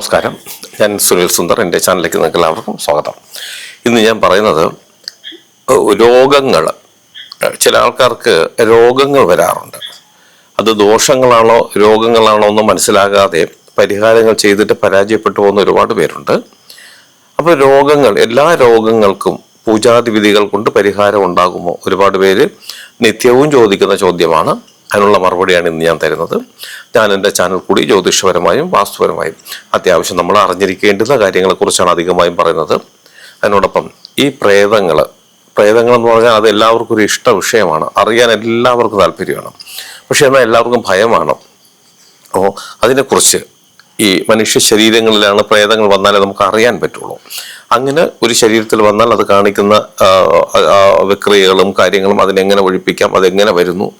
നമസ്കാരം. ഞാൻ സുനിൽ സുന്ദർ എന്റെ ചാനലിലേക്ക് നിങ്ങൾക്ക് എല്ലാവർക്കും സ്വാഗതം. ഇന്ന് ഞാൻ പറയുന്നത് രോഗങ്ങൾ ചില ആൾക്കാർക്ക് രോഗങ്ങൾ വരാറുണ്ട്. അത് ദോഷങ്ങളാണോ രോഗങ്ങളാണോ എന്ന് മനസ്സിലാകാതെ പരിഹാരങ്ങൾ ചെയ്തിട്ട് പരാജയപ്പെട്ടു പോകുന്ന ഒരുപാട് പേരുണ്ട്. അപ്പോൾ രോഗങ്ങൾ എല്ലാ രോഗങ്ങൾക്കും പൂജാതി വിധികൾ കൊണ്ട് പരിഹാരം ഉണ്ടാകുമോ? ഒരുപാട് പേര് നിത്യവും ചോദിക്കുന്ന ചോദ്യമാണ്. അതിനുള്ള മറുപടിയാണ് ഇന്ന് ഞാൻ തരുന്നത്. ഞാൻ എന്റെ ചാനൽ കൂടി ജ്യോതിഷപരമായും വാസ്തുപരമായും അത്യാവശ്യം നമ്മൾ അറിഞ്ഞിരിക്കേണ്ടുന്ന കാര്യങ്ങളെക്കുറിച്ചാണ് അധികമായും പറയുന്നത്. അതിനോടൊപ്പം ഈ പ്രേതങ്ങൾ പ്രേതങ്ങൾ എന്ന് പറഞ്ഞാൽ അത് എല്ലാവർക്കും ഒരു ഇഷ്ട വിഷയമാണ്. അറിയാൻ എല്ലാവർക്കും താല്പര്യമാണ്. പക്ഷേ എന്നാൽ എല്ലാവർക്കും ഭയമാണ്. അപ്പോൾ അതിനെക്കുറിച്ച് ഈ മനുഷ്യ ശരീരങ്ങളിലാണ് പ്രേതങ്ങൾ വന്നാലേ നമുക്ക് അറിയാൻ പറ്റുള്ളൂ. അങ്ങനെ ഒരു ശരീരത്തിൽ വന്നാൽ അത് കാണിക്കുന്ന വിക്രിയകളും കാര്യങ്ങളും അതിനെങ്ങനെ ഒഴിപ്പിക്കാം അതെങ്ങനെ വരുന്നു?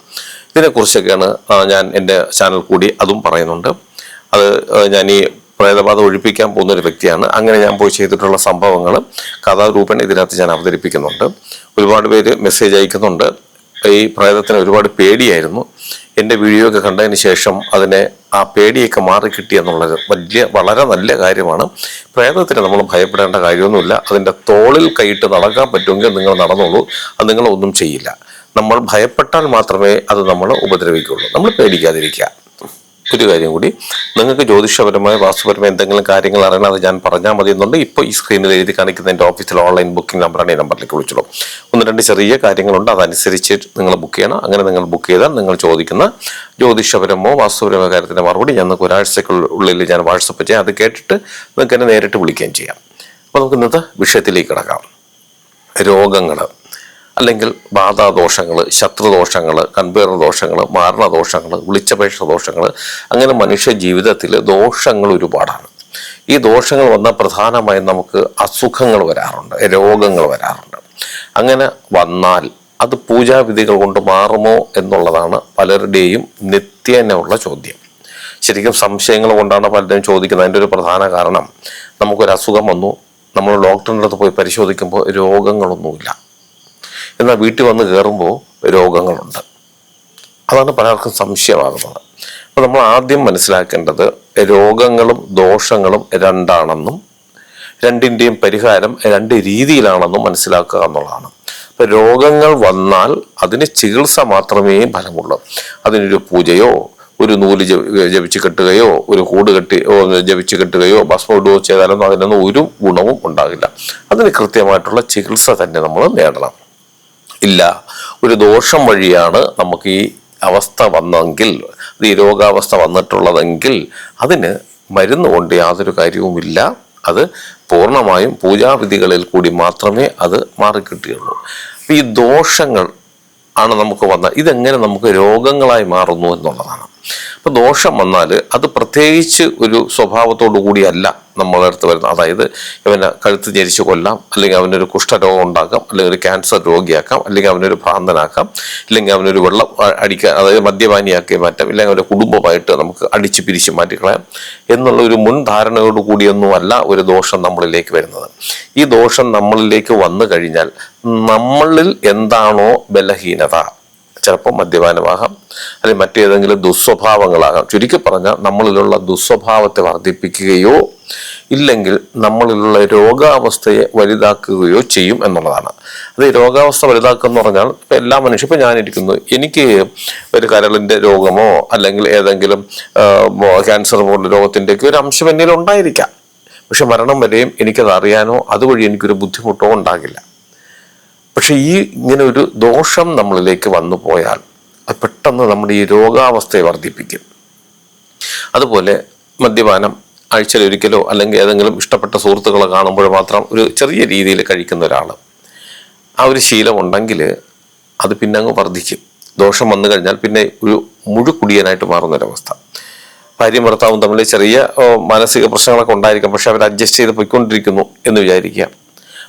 ഇതിനെക്കുറിച്ചൊക്കെയാണ് ഞാൻ എന്റെ ചാനൽ കൂടി അതും പറയുന്നുണ്ട്. അത് ഞാൻ ഈ പ്രേതബാധ ഒഴിപ്പിക്കാൻ പോകുന്ന ഒരു വ്യക്തിയാണ്. അങ്ങനെ ഞാൻ പോയി ചെയ്തിട്ടുള്ള സംഭവങ്ങൾ കഥാരൂപേണ ഇതിനകത്ത് ഞാൻ അവതരിപ്പിക്കുന്നുണ്ട്. ഒരുപാട് പേര് മെസ്സേജ് അയക്കുന്നുണ്ട്. ഈ പ്രേതത്തിന് ഒരുപാട് പേടിയായിരുന്നു. എന്റെ വീഡിയോ ഒക്കെ കണ്ടതിന് ശേഷം അതിനെ ആ പേടിയൊക്കെ മാറിക്കിട്ടി എന്നുള്ളത് വലിയ വളരെ നല്ല കാര്യമാണ്. പ്രേതത്തിന് നമ്മൾ ഭയപ്പെടേണ്ട കാര്യമൊന്നുമില്ല. അതിന്റെ തോളിൽ കൈയിട്ട് നടക്കാൻ പറ്റുമെങ്കിൽ നിങ്ങൾ നടന്നോളൂ. അത് നിങ്ങളൊന്നും ചെയ്യില്ല. നമ്മൾ ഭയപ്പെട്ടാൽ മാത്രമേ അത് നമ്മൾ ഉപദ്രവിക്കുള്ളൂ നമ്മൾ പേടിക്കാതിരിക്കുക. ഒരു കാര്യം കൂടി നിങ്ങൾക്ക് ജ്യോതിഷപരമായ വാസ്തുപരമായ എന്തെങ്കിലും കാര്യങ്ങൾ അറിയണം അത് ഞാൻ പറഞ്ഞാൽ മതി എന്നുണ്ട്. ഇപ്പോൾ ഈ സ്ക്രീനിൽ എഴുതി കാണിക്കുന്ന എന്റെ ഓഫീസിൽ ഓൺലൈൻ ബുക്കിംഗ് നമ്പറാണ് ഈ നമ്പറിലേക്ക് വിളിച്ചോളൂ. ഒന്ന് രണ്ട് ചെറിയ കാര്യങ്ങളുണ്ട്. അതനുസരിച്ച് നിങ്ങൾ ബുക്ക് ചെയ്യണം. അങ്ങനെ നിങ്ങൾ ബുക്ക് ചെയ്താൽ നിങ്ങൾ ചോദിക്കുന്ന ജ്യോതിഷപരമോ വാസ്തുപരമോ കാര്യത്തിന്റെ മറുപടി ഞങ്ങൾക്ക് ഒരാഴ്ചക്കുള്ളിൽ ഞാൻ വാട്സപ്പ് ചെയ്യാം. അത് കേട്ടിട്ട് നിങ്ങൾക്ക് എന്നെ നേരിട്ട് വിളിക്കുകയും ചെയ്യാം. അപ്പോൾ നമുക്ക് ഇന്നത്തെ വിഷയത്തിലേക്ക് കിടക്കാം. രോഗങ്ങൾ അല്ലെങ്കിൽ ബാധാദോഷങ്ങൾ ശത്രുദോഷങ്ങൾ കൺപേറ ദോഷങ്ങൾ മാരണദോഷങ്ങൾ വിളിച്ചപേക്ഷ ദോഷങ്ങൾ അങ്ങനെ മനുഷ്യ ജീവിതത്തിൽ ദോഷങ്ങൾ ഒരുപാടാണ്. ഈ ദോഷങ്ങൾ വന്നാൽ പ്രധാനമായും നമുക്ക് അസുഖങ്ങൾ വരാറുണ്ട് രോഗങ്ങൾ വരാറുണ്ട്. അങ്ങനെ വന്നാൽ അത് പൂജാവിധികൾ കൊണ്ട് മാറുമോ എന്നുള്ളതാണ് പലരുടെയും നിത്യേനുള്ള ചോദ്യം. ശരിക്കും സംശയങ്ങൾ കൊണ്ടാണ് പലരും ചോദിക്കുന്നത്. അതിന്റെ ഒരു പ്രധാന കാരണം നമുക്കൊരു അസുഖം വന്നു നമ്മൾ ഡോക്ടറിന്റെ അടുത്ത് പോയി പരിശോധിക്കുമ്പോൾ രോഗങ്ങളൊന്നുമില്ല. എന്നാൽ വീട്ടിൽ വന്ന് കയറുമ്പോൾ രോഗങ്ങളുണ്ട്. അതാണ് പലർക്കും സംശയമാകുന്നത്. അപ്പോൾ നമ്മൾ ആദ്യം മനസ്സിലാക്കേണ്ടത് രോഗങ്ങളും ദോഷങ്ങളും രണ്ടാണെന്നും രണ്ടിന്റെയും പരിഹാരം രണ്ട് രീതിയിലാണെന്നും മനസ്സിലാക്കുക എന്നുള്ളതാണ്. അപ്പോൾ രോഗങ്ങൾ വന്നാൽ അതിന് ചികിത്സ മാത്രമേ ഫലമുള്ളൂ. അതിനൊരു പൂജയോ ഒരു നൂൽ ജപിച്ചു കെട്ടുകയോ ഒരു കൂട് കെട്ടി ജപിച്ച് കെട്ടുകയോ ഭസ്മം ഇടുകയോ ചെയ്താലൊന്നും അതിനൊന്നും ഒരു ഗുണവും ഉണ്ടാകില്ല. അതിന് കൃത്യമായിട്ടുള്ള ചികിത്സ തന്നെ നമ്മൾ നേടണം. ഇല്ല. ഒരു ദോഷം വഴിയാണ് നമുക്ക് ഈ അവസ്ഥ വന്നെങ്കിൽ ഈ രോഗാവസ്ഥ വന്നിട്ടുള്ളതെങ്കിൽ അതിന് മരുന്ന് കൊണ്ട് യാതൊരു കാര്യവുമില്ല. അത് പൂർണമായും പൂജാവിധികളിൽ കൂടി മാത്രമേ അത് മാറിക്കിട്ടുകയുള്ളൂ അപ്പം ഈ ദോഷങ്ങൾ ആണ് നമുക്ക് വന്ന ഇതെങ്ങനെ നമുക്ക് രോഗങ്ങളായി മാറുന്നു എന്നുള്ളതാണ്. അപ്പൊ ദോഷം വന്നാൽ അത് പ്രത്യേകിച്ച് ഒരു സ്വഭാവത്തോടു കൂടിയല്ല നമ്മളെ അടുത്ത് വരുന്നത് അതായത് ഇവനെ കഴുത്ത് ഞെരിച്ച് കൊല്ലാം അല്ലെങ്കിൽ അവനൊരു കുഷ്ഠരോഗം ഉണ്ടാക്കാം അല്ലെങ്കിൽ ഒരു ക്യാൻസർ രോഗിയാക്കാം അല്ലെങ്കിൽ അവനൊരു ഭ്രാന്തനാക്കാം അല്ലെങ്കിൽ അവനൊരു വെള്ളം അടിക്കാൻ അതായത് മദ്യപാനിയാക്കി മാറ്റാം ഇല്ലെങ്കിൽ അവന്റെ കുടുംബമായിട്ട് നമുക്ക് അടിച്ച് പിരിച്ച് മാറ്റിക്കളയാം എന്നുള്ള ഒരു മുൻധാരണയോട് കൂടിയൊന്നും അല്ല ഒരു ദോഷം നമ്മളിലേക്ക് വരുന്നത്. ഈ ദോഷം നമ്മളിലേക്ക് വന്നു കഴിഞ്ഞാൽ നമ്മളിൽ എന്താണോ ബലഹീനത ചിലപ്പോൾ മദ്യപാനമാകാം അല്ലെങ്കിൽ മറ്റേതെങ്കിലും ദുസ്വഭാവങ്ങളാകാം. ചുരുക്കി പറഞ്ഞാൽ നമ്മളിലുള്ള ദുസ്വഭാവത്തെ വർദ്ധിപ്പിക്കുകയോ ഇല്ലെങ്കിൽ നമ്മളിലുള്ള രോഗാവസ്ഥയെ വലുതാക്കുകയോ ചെയ്യും എന്നുള്ളതാണ്. അത് രോഗാവസ്ഥ വലുതാക്കുക എന്ന് പറഞ്ഞാൽ ഇപ്പം എല്ലാ മനുഷ്യരും ഇപ്പം ഞാനിരിക്കുന്നു. എനിക്ക് ഒരു കരളിന്റെ രോഗമോ അല്ലെങ്കിൽ ഏതെങ്കിലും ക്യാൻസർ പോലുള്ള രോഗത്തിന്റെയൊക്കെ ഒരു അംശം എന്നിൽ ഉണ്ടായിരിക്കാം. പക്ഷെ മരണം വരെയും എനിക്കത് അറിയാനോ അതുവഴി എനിക്കൊരു ബുദ്ധിമുട്ടോ ഉണ്ടാകില്ല. പക്ഷെ ഈ ഇങ്ങനെ ഒരു ദോഷം നമ്മളിലേക്ക് വന്നു പോയാൽ അത് പെട്ടെന്ന് നമ്മുടെ ഈ രോഗാവസ്ഥയെ വർദ്ധിപ്പിക്കും. അതുപോലെ മദ്യപാനം ആഴ്ചയിൽ ഒരിക്കലോ അല്ലെങ്കിൽ ഏതെങ്കിലും ഇഷ്ടപ്പെട്ട സുഹൃത്തുക്കളെ കാണുമ്പോൾ മാത്രം ഒരു ചെറിയ രീതിയിൽ കഴിക്കുന്ന ഒരാൾ ആ ഒരു ശീലം ഉണ്ടെങ്കിൽ അത് പിന്നെ അങ്ങ് വർദ്ധിക്കും. ദോഷം വന്നു കഴിഞ്ഞാൽ പിന്നെ ഒരു മുഴുക്കുടിയനായിട്ട് മാറുന്നൊരവസ്ഥ ഭാര്യയും ഭർത്താവും തമ്മിൽ ചെറിയ മാനസിക പ്രശ്നങ്ങളൊക്കെ ഉണ്ടായിരിക്കാം. പക്ഷെ അവർ അഡ്ജസ്റ്റ് ചെയ്ത് പോയിക്കൊണ്ടിരിക്കുന്നു എന്ന് വിചാരിക്കുക.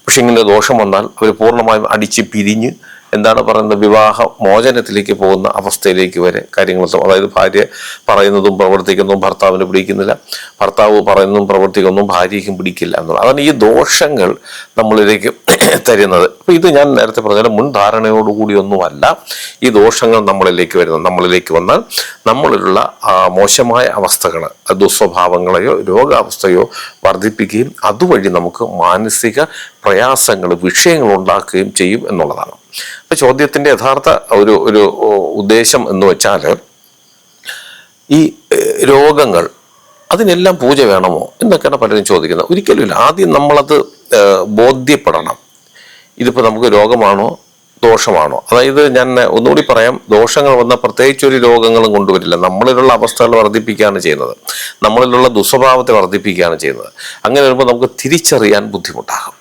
പക്ഷെ ഇങ്ങനെ ദോഷം വന്നാൽ അവർ പൂർണമായും അടിച്ച് പിരിഞ്ഞ് എന്താണ് പറയുന്നത് വിവാഹ മോചനത്തിലേക്ക് പോകുന്ന അവസ്ഥയിലേക്ക് വരെ കാര്യങ്ങൾ അതായത് ഭാര്യ പറയുന്നതും പ്രവർത്തിക്കുന്നതും ഭർത്താവിനെ പിടിക്കുന്നില്ല. ഭർത്താവ് പറയുന്നതും പ്രവർത്തിക്കുന്നതും ഭാര്യയ്ക്കും പിടിക്കില്ല എന്നുള്ളത് അതാണ് ഈ ദോഷങ്ങൾ നമ്മളിലേക്ക് തരുന്നത്. അപ്പോൾ ഇത് ഞാൻ നേരത്തെ പറഞ്ഞ ഒന്നുമല്ല ഈ ദോഷങ്ങൾ നമ്മളിലേക്ക് വരുന്നത്. നമ്മളിലേക്ക് വന്നാൽ നമ്മളിലുള്ള മോശമായ അവസ്ഥകൾ ദുസ്വഭാവങ്ങളെയോ രോഗാവസ്ഥയോ വർദ്ധിപ്പിക്കുകയും അതുവഴി നമുക്ക് മാനസിക പ്രയാസങ്ങൾ വിഷയങ്ങൾ ഉണ്ടാക്കുകയും ചെയ്യും എന്നുള്ളതാണ്. അപ്പൊ ചോദ്യത്തിന്റെ യഥാർത്ഥ ഒരു ഒരു ഉദ്ദേശം എന്ന് വെച്ചാൽ ഈ രോഗങ്ങൾ അതിനെല്ലാം പൂജ വേണമോ എന്നൊക്കെയാണ് പലരും ചോദിക്കുന്നത്. ഒരിക്കലുമില്ല ആദ്യം നമ്മളത് ബോധ്യപ്പെടണം. ഇതിപ്പോൾ നമുക്ക് രോഗമാണോ? ദോഷമാണോ? അതായത് ഞാൻ ഒന്നുകൂടി പറയാം ദോഷങ്ങൾ വന്ന പ്രത്യേകിച്ച് ഒരു രോഗങ്ങളും കൊണ്ടുവരില്ല. നമ്മളിലുള്ള അവസ്ഥകൾ വർദ്ധിപ്പിക്കുകയാണ് ചെയ്യുന്നത്. നമ്മളിലുള്ള ദുസ്വഭാവത്തെ വർദ്ധിപ്പിക്കുകയാണ് ചെയ്യുന്നത്. അങ്ങനെ വരുമ്പോൾ നമുക്ക് തിരിച്ചറിയാൻ ബുദ്ധിമുട്ടാകും.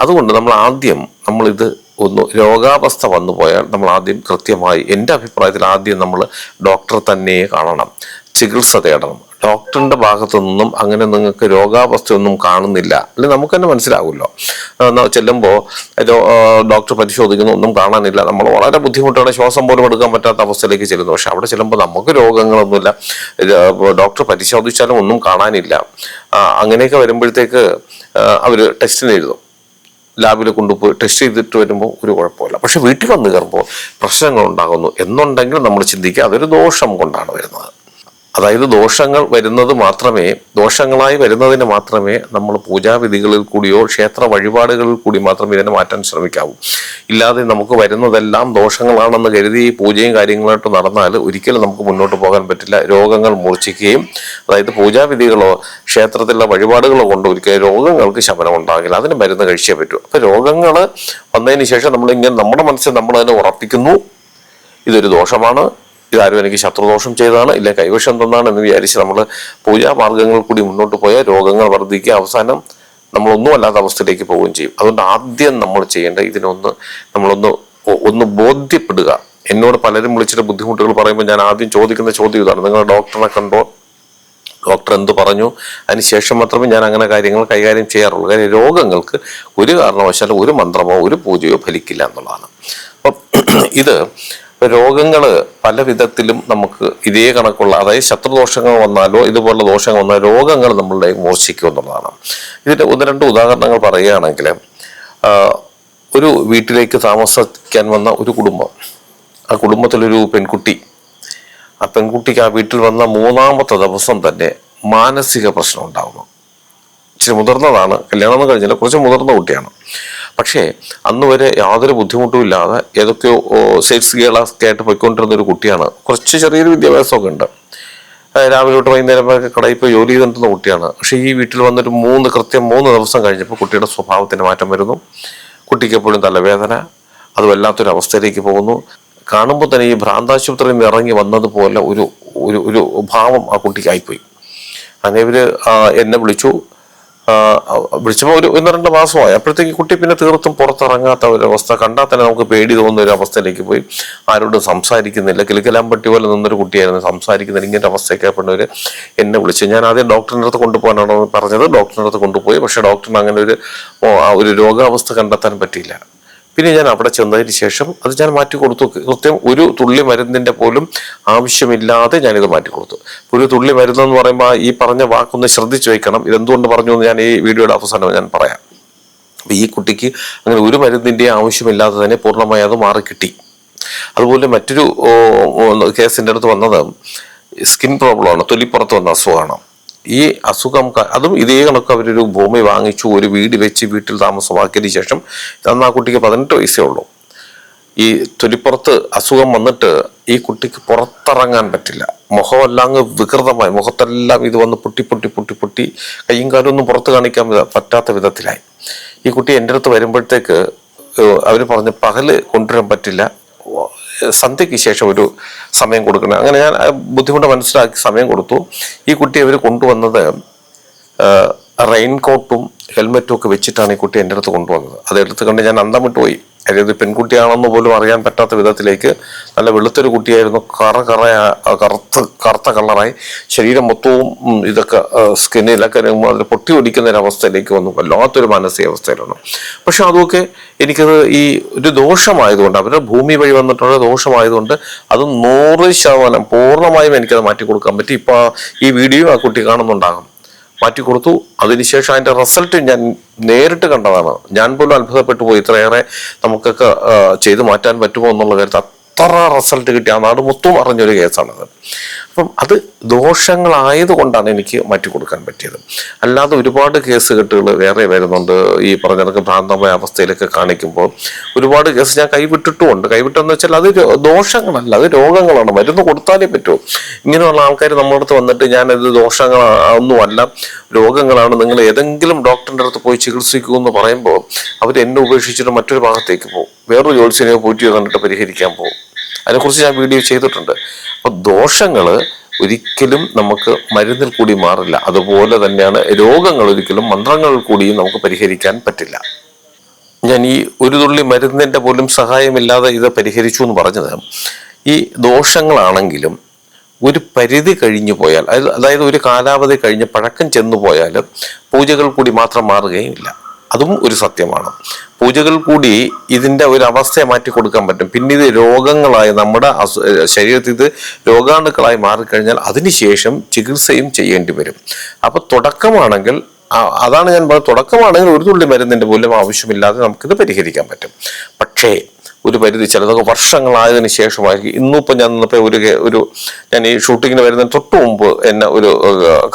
അതുകൊണ്ട് നമ്മൾ ആദ്യം നമ്മളിത് ഒന്ന് രോഗാവസ്ഥ വന്നു പോയാൽ നമ്മൾ ആദ്യം കൃത്യമായി എന്റെ അഭിപ്രായത്തിൽ ആദ്യം നമ്മൾ ഡോക്ടറെ തന്നെ കാണണം. ചികിത്സ തേടണം. ഡോക്ടറിന്റെ ഭാഗത്തു നിന്നും അങ്ങനെ നിങ്ങൾക്ക് രോഗാവസ്ഥയൊന്നും കാണുന്നില്ല. അല്ലെ നമുക്ക് തന്നെ മനസ്സിലാകുമല്ലോ. ചെല്ലുമ്പോൾ ഡോക്ടർ പരിശോധിക്കുന്നു ഒന്നും കാണാനില്ല. നമ്മൾ വളരെ ബുദ്ധിമുട്ടാണ്. ശ്വാസം പോലും എടുക്കാൻ പറ്റാത്ത അവസ്ഥയിലേക്ക് ചെല്ലുന്നു. പക്ഷെ അവിടെ ചെല്ലുമ്പോൾ നമുക്ക് രോഗങ്ങളൊന്നുമില്ല. ഡോക്ടർ പരിശോധിച്ചാലും ഒന്നും കാണാനില്ല. അങ്ങനെയൊക്കെ വരുമ്പോഴത്തേക്ക് അവർ ടെസ്റ്റിന് എഴുതും. ലാബിൽ കൊണ്ടുപോയി ടെസ്റ്റ് ചെയ്തിട്ട് വരുമ്പോൾ ഒരു കുഴപ്പമില്ല. പക്ഷെ വീട്ടിൽ വന്ന് കയറുമ്പോൾ പ്രശ്നങ്ങൾ ഉണ്ടാകുന്നു. എന്നുണ്ടെങ്കിൽ നമ്മൾ ചിന്തിക്കുക അതൊരു ദോഷം കൊണ്ടാണ് വരുന്നത്. അതായത് ദോഷങ്ങൾ വരുന്നത് മാത്രമേ ദോഷങ്ങളായി വരുന്നതിന് മാത്രമേ നമ്മൾ പൂജാവിധികളിൽ കൂടിയോ ക്ഷേത്ര വഴിപാടുകളിൽ കൂടി മാത്രമേ ഇതിനെ മാറ്റാൻ ശ്രമിക്കാവൂ. ഇല്ലാതെ നമുക്ക് വരുന്നതെല്ലാം ദോഷങ്ങളാണെന്ന് കരുതി പൂജയും കാര്യങ്ങളായിട്ട് നടന്നാൽ ഒരിക്കലും നമുക്ക് മുന്നോട്ട് പോകാൻ പറ്റില്ല. രോഗങ്ങൾ മൂർച്ഛിക്കുകയും അതായത് പൂജാവിധികളോ ക്ഷേത്രത്തിലുള്ള വഴിപാടുകളോ കൊണ്ട് ഒരിക്കലും രോഗങ്ങൾക്ക് ശമനം ഉണ്ടാകില്ല അതിന് മരുന്ന് കഴിച്ചേ പറ്റൂ. അപ്പോൾ രോഗങ്ങൾ വന്നതിന് ശേഷം നമ്മളിങ്ങനെ നമ്മുടെ മനസ്സിൽ നമ്മൾ അതിനെ ഉറപ്പിക്കുന്നു. ഇതൊരു ദോഷമാണ്. ഇതാരും എനിക്ക് ശത്രുദോഷം ചെയ്തതാണ് ഇല്ല കൈവശം തന്നാണ് എന്ന് വിചാരിച്ച് നമ്മൾ പൂജാ മാർഗങ്ങൾ കൂടി മുന്നോട്ട് പോയാൽ രോഗങ്ങൾ വർദ്ധിക്കുക അവസാനം നമ്മളൊന്നും അല്ലാത്ത അവസ്ഥയിലേക്ക് പോവുകയും ചെയ്യും. അതുകൊണ്ട് ആദ്യം നമ്മൾ ചെയ്യേണ്ട ഇതിനൊന്ന് നമ്മളൊന്ന് ഒന്ന് ബോധ്യപ്പെടുക. എന്നോട് പലരും വിളിച്ചിട്ട് ബുദ്ധിമുട്ടുകൾ പറയുമ്പോൾ ഞാൻ ആദ്യം ചോദിക്കുന്ന ചോദ്യം ഇതാണ്. നിങ്ങൾ ഡോക്ടറെ കണ്ടോ? ഡോക്ടർ എന്ത് പറഞ്ഞു? അതിനുശേഷം മാത്രമേ ഞാൻ അങ്ങനെ കാര്യങ്ങൾ കൈകാര്യം ചെയ്യാറുള്ളൂ. കാര്യം രോഗങ്ങൾക്ക് ഒരു കാരണവശാലും ഒരു മന്ത്രമോ ഒരു പൂജയോ ഫലിക്കില്ല എന്നുള്ളതാണ്. അപ്പം ഇത് രോഗങ്ങൾ പല വിധത്തിലും നമുക്ക് ഇതേ കണക്കുള്ള അതായത് ശത്രുദോഷങ്ങൾ വന്നാലോ ഇതുപോലുള്ള ദോഷങ്ങൾ വന്നാലോ രോഗങ്ങൾ നമ്മളുടെ മൂർച്ഛിക്കും എന്നുള്ളതാണ്. ഇതിന്റെ ഒന്ന് രണ്ട് ഉദാഹരണങ്ങൾ പറയുകയാണെങ്കിൽ ഒരു വീട്ടിലേക്ക് താമസിക്കാൻ വന്ന ഒരു കുടുംബം. ആ കുടുംബത്തിലൊരു പെൺകുട്ടി. ആ പെൺകുട്ടിക്ക് ആ വീട്ടിൽ വന്ന മൂന്നാമത്തെ ദിവസം തന്നെ മാനസിക പ്രശ്നം ഉണ്ടാകുന്നു ഇച്ചിരി മുതിർന്നതാണ്. കല്യാണം കഴിഞ്ഞില്ല. കുറച്ച് മുതിർന്ന കുട്ടിയാണ്. പക്ഷേ അന്ന് വരെ യാതൊരു ബുദ്ധിമുട്ടും ഇല്ലാതെ ഏതൊക്കെയോ സെയിൽസ് ഗേളൊക്കെ ആയിട്ട് പോയിക്കൊണ്ടിരുന്ന ഒരു കുട്ടിയാണ്. കുറച്ച് ചെറിയൊരു വിദ്യാഭ്യാസമൊക്കെ ഉണ്ട്. രാവിലെ തൊട്ട് വൈകുന്നേരം വരെ കടയിൽ പോയി ജോലി ചെയ്തിട്ടുന്ന കുട്ടിയാണ്. പക്ഷേ ഈ വീട്ടിൽ വന്നിട്ട് മൂന്ന് കൃത്യം മൂന്ന് ദിവസം കഴിഞ്ഞപ്പോൾ കുട്ടിയുടെ സ്വഭാവത്തിന് മാറ്റം വരുന്നു. കുട്ടിക്ക് എപ്പോഴും തലവേദന അത് വല്ലാത്തൊരു അവസ്ഥയിലേക്ക് പോകുന്നു. കാണുമ്പോൾ തന്നെ ഈ ഭ്രാന്താശുപത്രിയിൽ നിന്ന് ഇറങ്ങി വന്നതുപോലെ ഒരു ഒരു ഭാവം ആ കുട്ടിക്കായിപ്പോയി. അങ്ങനെ ഇവർ എന്നെ വിളിച്ചു. വിളിച്ചപ്പോൾ ഒരു ഒന്ന് രണ്ട് മാസമായി. അപ്പോഴത്തേക്ക് കുട്ടി പിന്നെ തീർത്തും പുറത്തിറങ്ങാത്ത ഒരു അവസ്ഥ. കണ്ടാൽ തന്നെ നമുക്ക് പേടി തോന്നുന്ന ഒരു അവസ്ഥയിലേക്ക് പോയി. ആരോടും സംസാരിക്കുന്നില്ല. കിലുക്കലാൻ പറ്റി പോലെ നിന്നൊരു കുട്ടിയായിരുന്നു. സംസാരിക്കുന്നില്ല. ഇങ്ങനെ അവസ്ഥയൊക്കെ ആയപ്പോഴവര് എന്നെ വിളിച്ചു. ഞാൻ ആദ്യം ഡോക്ടറിന്റെ അടുത്ത് കൊണ്ടുപോകാനാണ് പറഞ്ഞത്. ഡോക്ടറിന്റെ അടുത്ത് കൊണ്ടുപോയി. പക്ഷേ ഡോക്ടറിന് അങ്ങനെ ഒരു ഒരു രോഗാവസ്ഥ കണ്ടെത്താൻ പറ്റിയില്ല. പിന്നെ ഞാൻ അവിടെ ചെന്നതിന് ശേഷം അത് ഞാൻ മാറ്റി കൊടുത്തു. കൃത്യം ഒരു തുള്ളി മരുന്നിന്റെ പോലും ആവശ്യമില്ലാതെ ഞാനിത് മാറ്റി കൊടുത്തു. ഒരു തുള്ളി മരുന്നെന്ന് പറയുമ്പോൾ ഈ പറഞ്ഞ വാക്കൊന്ന് ശ്രദ്ധിച്ചു വെക്കണം. ഇതെന്തുകൊണ്ട് പറഞ്ഞു എന്ന് ഞാൻ ഈ വീഡിയോയുടെ അവസാനം ഞാൻ പറയാം. അപ്പൊ ഈ കുട്ടിക്ക് അങ്ങനെ ഒരു മരുന്നിന്റെ ആവശ്യമില്ലാതെ തന്നെ പൂർണമായി അത് മാറി കിട്ടി അതുപോലെ മറ്റൊരു ഓ, അടുത്ത് വന്നത് സ്കിൻ പ്രോബ്ലമാണ് തൊലിപ്പുറത്ത് വന്ന അസുഖമാണ്. ഈ അസുഖം അതും ഇതേ കണക്ക് അവരൊരു ഭൂമി വാങ്ങിച്ചു ഒരു വീട് വെച്ച് വീട്ടിൽ താമസമാക്കിയതിന് ശേഷം അന്ന് ആ കുട്ടിക്ക് പതിനെട്ട് വയസ്സേ ഉള്ളൂ. ഈ തൊലിപ്പുറത്ത് അസുഖം വന്നിട്ട് ഈ കുട്ടിക്ക് പുറത്തിറങ്ങാൻ പറ്റില്ല. മുഖമെല്ലാം അങ്ങ് വികൃതമായി മുഖത്തെല്ലാം ഇത് വന്ന് പൊട്ടി പൊട്ടി പൊട്ടി പൊട്ടി കയ്യും കാലും ഒന്നും പുറത്ത് കാണിക്കാൻ പറ്റാത്ത വിധത്തിലായി. ഈ കുട്ടി എന്റെ അടുത്ത് വരുമ്പോഴത്തേക്ക് അവർ പറഞ്ഞ് പകൽ കൊണ്ടുവരാൻ പറ്റില്ല. സന്ധ്യയ്ക്ക് ശേഷം ഒരു സമയം കൊടുക്കണം. അങ്ങനെ ഞാൻ ബുദ്ധിമുട്ട് മനസ്സിലാക്കി സമയം കൊടുത്തു. ഈ കുട്ടി അവർ കൊണ്ടുവന്നത് റെയിൻ കോട്ടും ഹെൽമെറ്റും ഒക്കെ വെച്ചിട്ടാണ് ഈ കുട്ടി എന്റെ അടുത്ത് കൊണ്ടുവന്നത്. അതെടുത്ത് കണ്ട് ഞാൻ അന്തം വിട്ട് പോയി അതായത് പെൺകുട്ടിയാണെന്ന് പോലും അറിയാൻ പറ്റാത്ത വിധത്തിലേക്ക് നല്ല വെളുത്തൊരു കുട്ടിയായിരുന്നു കറ കറ കറുത്ത കറുത്ത കളറായി. ശരീരം മൊത്തവും ഇതൊക്കെ സ്കിന്നിലൊക്കെ അതിൽ പൊട്ടി ഒടിക്കുന്ന ഒരു അവസ്ഥയിലേക്ക് വന്നു. വല്ലാത്തൊരു മാനസികാവസ്ഥയിലാണ് പക്ഷെ അതൊക്കെ എനിക്കത് ഈ ഒരു ദോഷമായതുകൊണ്ട് അവരുടെ ഭൂമി വഴി വന്നിട്ടുള്ള ദോഷമായതുകൊണ്ട് അത് നൂറ് ശതമാനം പൂർണമായും എനിക്കത് മാറ്റി കൊടുക്കാൻ പറ്റി ഇപ്പോൾ ഈ വീഡിയോ ആ കുട്ടി കാണുന്നുണ്ടാകും. മാറ്റി കൊടുത്തു അതിനുശേഷം അതിന്റെ റിസൾട്ട് ഞാൻ നേരിട്ട് കണ്ടതാണ്. ഞാൻ പോലും അത്ഭുതപ്പെട്ടു പോയി. ഇത്രയേറെ നമുക്കൊക്കെ ചെയ്ത് മാറ്റാൻ പറ്റുമോ എന്നുള്ള കാര്യത്തിൽ അത്ര റിസൾട്ട് കിട്ടി. ആ നാട് മൊത്തം അറിഞ്ഞൊരു കേസാണത്. അപ്പം അത് ദോഷങ്ങളായതുകൊണ്ടാണ് എനിക്ക് മാറ്റി കൊടുക്കാൻ പറ്റിയത്. അല്ലാതെ ഒരുപാട് കേസ് കെട്ടുകൾ വേറെ വരുന്നുണ്ട്. ഈ പറഞ്ഞ കണക്ക് ഭ്രാന്തമായ അവസ്ഥയിലൊക്കെ കാണിക്കുമ്പോൾ ഒരുപാട് കേസ് ഞാൻ കൈവിട്ടിട്ടുമുണ്ട്. കൈവിട്ടെന്ന് വെച്ചാൽ അത് ദോഷങ്ങളല്ല അത് രോഗങ്ങളാണ്. മരുന്ന് കൊടുത്താലേ പറ്റൂ. ഇങ്ങനെയുള്ള ആൾക്കാർ നമ്മുടെ അടുത്ത് വന്നിട്ട് ഞാനത് ദോഷങ്ങളൊന്നുമല്ല രോഗങ്ങളാണ്. നിങ്ങൾ ഏതെങ്കിലും ഡോക്ടറിന്റെ അടുത്ത് പോയി ചികിത്സിക്കൂ എന്ന് പറയുമ്പോൾ അവർ എന്നെ ഉപേക്ഷിച്ചിട്ട് മറ്റൊരു ഭാഗത്തേക്ക് പോകും. വേറൊരു ജോത്സ്യനെയോ പോറ്റിയോ കണ്ടിട്ട് പരിഹരിക്കാൻ പോകും. അതിനെക്കുറിച്ച് ഞാൻ വീഡിയോ ചെയ്തിട്ടുണ്ട്. അപ്പോൾ ദോഷങ്ങൾ ഒരിക്കലും നമുക്ക് മരുന്നിൽ കൂടി മാറില്ല. അതുപോലെ തന്നെയാണ് രോഗങ്ങൾ ഒരിക്കലും മന്ത്രങ്ങൾ കൂടിയും നമുക്ക് പരിഹരിക്കാൻ പറ്റില്ല. ഞാൻ ഈ ഒരു തുള്ളി മരുന്നിന്റെ പോലും സഹായമില്ലാതെ ഇത് പരിഹരിച്ചു എന്ന് പറഞ്ഞത് ഈ ദോഷങ്ങളാണെങ്കിലും ഒരു പരിധി കഴിഞ്ഞു പോയാൽ അതായത് ഒരു കാലാവധി കഴിഞ്ഞ് പഴക്കം ചെന്നു പോയാൽ പൂജകൾ കൂടി മാത്രം മാറുകയും ഇല്ല. അതും ഒരു സത്യമാണ്. പൂജകൾ കൂടി ഇതിന്റെ ഒരു അവസ്ഥയെ മാറ്റി കൊടുക്കാൻ പറ്റും. പിന്നെ ഇത് രോഗങ്ങളായി നമ്മുടെ ശരീരത്തിൽ ഇത് രോഗാണുക്കളായി മാറിക്കഴിഞ്ഞാൽ അതിനുശേഷം ചികിത്സയും ചെയ്യേണ്ടി വരും. അപ്പൊ തുടക്കമാണെങ്കിൽ അതാണ് ഞാൻ പറഞ്ഞത്. തുടക്കമാണെങ്കിൽ ഒരു തുള്ളി മരുന്നിന്റെ പോലും ആവശ്യമില്ലാതെ നമുക്കിത് പരിഹരിക്കാൻ പറ്റും. പക്ഷേ ഒരു പരിധി ചിലതൊക്കെ വർഷങ്ങളായതിനു ശേഷമായിരിക്കും. ഇന്നിപ്പോൾ ഞാൻ നിന്നപ്പോൾ ഒരു ഒരു ഞാൻ ഈ ഷൂട്ടിങ്ങിന് വരുന്ന തൊട്ട് മുമ്പ് എന്നെ ഒരു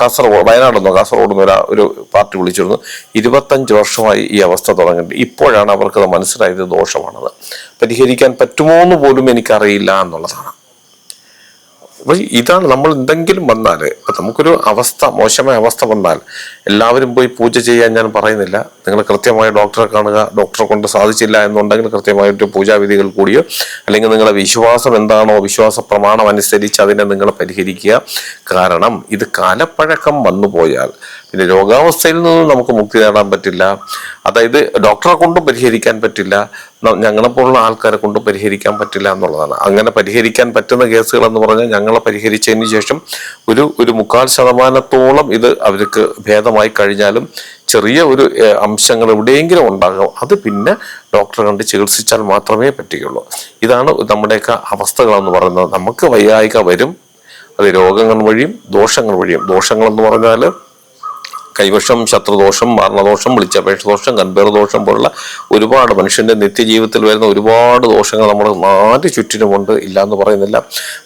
കാസർഗോഡ് വയനാടെന്നോ കാസർഗോഡ് നിന്ന് ഒരു ഒരു പാർട്ടി വിളിച്ചിരുന്നു. ഇരുപത്തഞ്ച് വർഷമായി ഈ അവസ്ഥ തുടങ്ങിയിട്ട് ഇപ്പോഴാണ് അവർക്കത് മനസ്സിലായത് ദോഷമാണത്. പരിഹരിക്കാൻ പറ്റുമോ എന്ന് പോലും എനിക്കറിയില്ല എന്നുള്ളതാണ്. അപ്പോൾ ഇതാണ് നമ്മൾ എന്തെങ്കിലും വന്നാൽ നമുക്കൊരു അവസ്ഥ മോശമായ അവസ്ഥ വന്നാൽ എല്ലാവരും പോയി പൂജ ചെയ്യാൻ ഞാൻ പറയുന്നില്ല. നിങ്ങൾ കൃത്യമായ ഡോക്ടറെ കാണുക ഡോക്ടറെ കൊണ്ട് സാധിച്ചില്ല എന്നുണ്ടെങ്കിൽ കൃത്യമായിട്ട് പൂജാവിധികൾ കൂടിയോ അല്ലെങ്കിൽ നിങ്ങളുടെ വിശ്വാസം എന്താണോ വിശ്വാസ പ്രമാണം അനുസരിച്ച് അതിനെ നിങ്ങൾ പരിഹരിക്കുക. കാരണം ഇത് കാലപ്പഴക്കം വന്നു പോയാൽ പിന്നെ രോഗാവസ്ഥയിൽ നിന്നും നമുക്ക് മുക്തി നേടാൻ പറ്റില്ല. അതായത് ഡോക്ടറെ കൊണ്ട് പരിഹരിക്കാൻ പറ്റില്ല. ഞങ്ങളെപ്പോലുള്ള ആൾക്കാരെ കൊണ്ട് പരിഹരിക്കാൻ പറ്റില്ല എന്നുള്ളതാണ്. അങ്ങനെ പരിഹരിക്കാൻ പറ്റുന്ന കേസുകൾ എന്ന് പറഞ്ഞാൽ ഞങ്ങളെ പരിഹരിച്ചതിന് ശേഷം ഒരു ഒരു മുക്കാൽ ശതമാനത്തോളം ഇത് അവർക്ക് ഭേദമായി കഴിഞ്ഞാലും ചെറിയ ഒരു അംശങ്ങൾ എവിടെയെങ്കിലും ഉണ്ടാകും. അത് പിന്നെ ഡോക്ടറെ കണ്ട് ചികിത്സിച്ചാൽ മാത്രമേ പറ്റുകയുള്ളൂ. ഇതാണ് നമ്മുടെയൊക്കെ അവസ്ഥകളെന്ന് പറയുന്നത്. നമുക്ക് വയ്യായിക വരും. അത് രോഗങ്ങൾ വഴിയും ദോഷങ്ങൾ വഴിയും. ദോഷങ്ങൾ എന്ന് പറഞ്ഞാൽ കൈവശം ശത്രുദോഷം മരണദോഷം വിളിച്ചപേക്ഷ ദോഷം കൺപേർ ദോഷം പോലുള്ള ഒരുപാട് മനുഷ്യന്റെ നിത്യജീവിതത്തിൽ വരുന്ന ഒരുപാട് ദോഷങ്ങൾ നമ്മുടെ നാല് ചുറ്റിനുമുണ്ട് ഇല്ല എന്ന് പറയുന്നില്ല.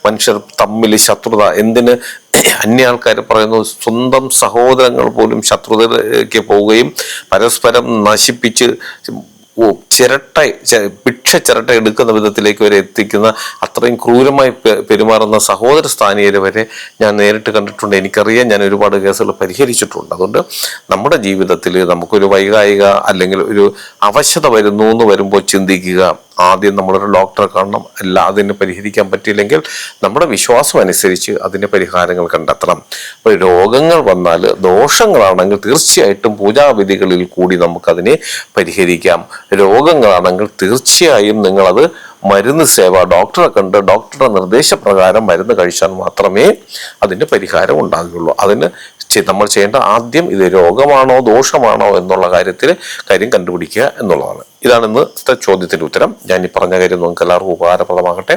മനുഷ്യർ തമ്മിൽ ശത്രുത എന്തിന്? അന്യ ആൾക്കാർ പറയുന്നു സ്വന്തം സഹോദരങ്ങൾ പോലും ശത്രുതയ്ക്ക് പോവുകയും പരസ്പരം നശിപ്പിച്ച് ചിരട്ട ചെ- ചിരട്ട എടുക്കുന്ന വിധത്തിലേക്ക് വരെ എത്തിക്കുന്ന അത്രയും ക്രൂരമായി പെരുമാറുന്ന സഹോദര സ്ഥാനീയരെ വരെ ഞാൻ നേരിട്ട് കണ്ടിട്ടുണ്ട്. എനിക്കറിയാം ഞാൻ ഒരുപാട് കേസുകൾ പരിഹരിച്ചിട്ടുണ്ട്. അതുകൊണ്ട് നമ്മുടെ ജീവിതത്തിൽ നമുക്കൊരു വൈകായിക അല്ലെങ്കിൽ ഒരു അവശത വരുന്നു എന്ന് വരുമ്പോൾ ചിന്തിക്കുക. ആദ്യം നമ്മളൊരു ഡോക്ടറെ കാണണം. അല്ല അതിനെ പരിഹരിക്കാൻ പറ്റിയില്ലെങ്കിൽ നമ്മുടെ വിശ്വാസം അനുസരിച്ച് അതിന്റെ പരിഹാരങ്ങൾ കണ്ടെത്തണം. അപ്പോൾ രോഗങ്ങൾ വന്നാൽ ദോഷങ്ങളാണെങ്കിൽ തീർച്ചയായിട്ടും പൂജാവിധികളിൽ കൂടി നമുക്കതിനെ പരിഹരിക്കാം. രോഗങ്ങളാണെങ്കിൽ തീർച്ചയായും നിങ്ങളത് മരുന്ന് സേവ. ഡോക്ടറെ കണ്ട് ഡോക്ടറുടെ നിർദ്ദേശപ്രകാരം മരുന്ന് കഴിച്ചാൽ മാത്രമേ അതിന്റെ പരിഹാരം ഉണ്ടാകുകയുള്ളൂ. അതിന് നമ്മൾ ചെയ്യേണ്ട ആദ്യം ഇത് രോഗമാണോ ദോഷമാണോ എന്നുള്ള കാര്യത്തിൽ കാര്യം കണ്ടുപിടിക്കുക എന്നുള്ളതാണ്. ഇതാണ് ഇന്നത്തെ ചോദ്യത്തിന്റെ ഉത്തരം. ഞാൻ ഈ പറഞ്ഞ കാര്യം നിങ്ങൾക്ക് എല്ലാവർക്കും ഉപകാരപ്രദമാകട്ടെ.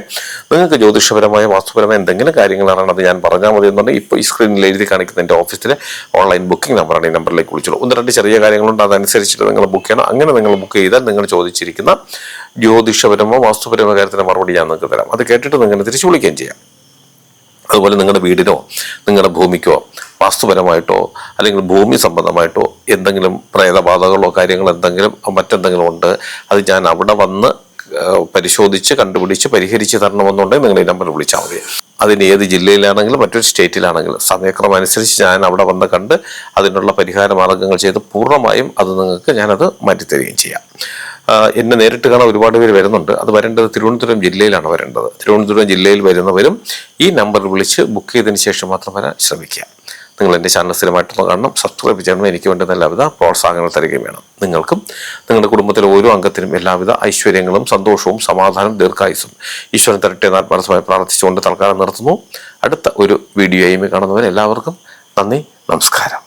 നിങ്ങൾക്ക് ജ്യോതിഷപരമായ വാസ്തുപരമായ എന്തെങ്കിലും കാര്യങ്ങൾ അത് ഞാൻ പറഞ്ഞാൽ മതി എന്നുണ്ടെങ്കിൽ ഇപ്പോൾ ഈ സ്ക്രീനിൽ എഴുതി കാണിക്കുന്ന എന്റെ ഓഫീസിലെ ഓൺലൈൻ ബുക്കിംഗ് നമ്പറാണ് ഈ നമ്പറിലേക്ക് വിളിച്ചോളൂ. ഒന്ന് രണ്ട് ചെറിയ കാര്യങ്ങളുണ്ട്. അതനുസരിച്ചിട്ട് നിങ്ങൾ ബുക്ക് ചെയ്യണം. അങ്ങനെ നിങ്ങൾ ബുക്ക് ചെയ്താൽ നിങ്ങൾ ചോദിച്ചിരിക്കുന്ന ജ്യോതിഷപരമോ വാസ്തുപരമോ കാര്യത്തിന് മറുപടി ഞാൻ നിങ്ങൾക്ക് തരാം. അത് കേട്ടിട്ട് നിങ്ങൾ തിരിച്ചു വിളിക്കുകയും ചെയ്യാം. അതുപോലെ നിങ്ങളുടെ വീടിനോ നിങ്ങളുടെ ഭൂമിക്കോ വാസ്തുപരമായിട്ടോ അല്ലെങ്കിൽ ഭൂമി സംബന്ധമായിട്ടോ എന്തെങ്കിലും പ്രേതബാധകളോ കാര്യങ്ങൾ എന്തെങ്കിലും മറ്റെന്തെങ്കിലും ഉണ്ട് അത് ഞാൻ അവിടെ വന്ന് പരിശോധിച്ച് കണ്ടുപിടിച്ച് പരിഹരിച്ച് തരണമെന്നുണ്ടെങ്കിൽ നിങ്ങൾ ഈ നമ്പർ വിളിച്ചാൽ മതി. അതിന് ഏത് ജില്ലയിലാണെങ്കിലും മറ്റൊരു സ്റ്റേറ്റിലാണെങ്കിലും സമയക്രമം അനുസരിച്ച് ഞാൻ അവിടെ വന്ന് കണ്ട് അതിനുള്ള പരിഹാര മാർഗങ്ങൾ ചെയ്ത് പൂർണമായും അത് നിങ്ങൾക്ക് ഞാനത് മാറ്റിത്തരികയും ചെയ്യാം. എന്നെ നേരിട്ട് കാണാൻ ഒരുപാട് പേര് വരുന്നുണ്ട്. അത് വരേണ്ടത് തിരുവനന്തപുരം ജില്ലയിലാണ് വരേണ്ടത്. തിരുവനന്തപുരം ജില്ലയിൽ വരുന്നവരും ഈ നമ്പറിൽ വിളിച്ച് ബുക്ക് ചെയ്തതിന് ശേഷം മാത്രം വരാൻ ശ്രമിക്കുക. നിങ്ങൾ എന്റെ ചാനൽ സ്ഥിരമായിട്ടൊന്ന് കാണണം. സബ്സ്ക്രൈബ് ചെയ്യണം. എനിക്ക് വേണ്ടുന്ന എല്ലാവിധ പ്രോത്സാഹനങ്ങൾ തരികയും വേണം. നിങ്ങൾക്കും നിങ്ങളുടെ കുടുംബത്തിലെ ഓരോ അംഗത്തിനും എല്ലാവിധ ഐശ്വര്യങ്ങളും സന്തോഷവും സമാധാനവും ദീർഘായുസും ഈശ്വരൻ തരട്ടെ എന്ന് ആത്മാർത്ഥമായി പ്രാർത്ഥിച്ചുകൊണ്ട് തൽക്കാലം നിർത്തുന്നു. അടുത്ത ഒരു വീഡിയോയുമായി കാണുന്നവരെ എല്ലാവർക്കും നന്ദി നമസ്കാരം.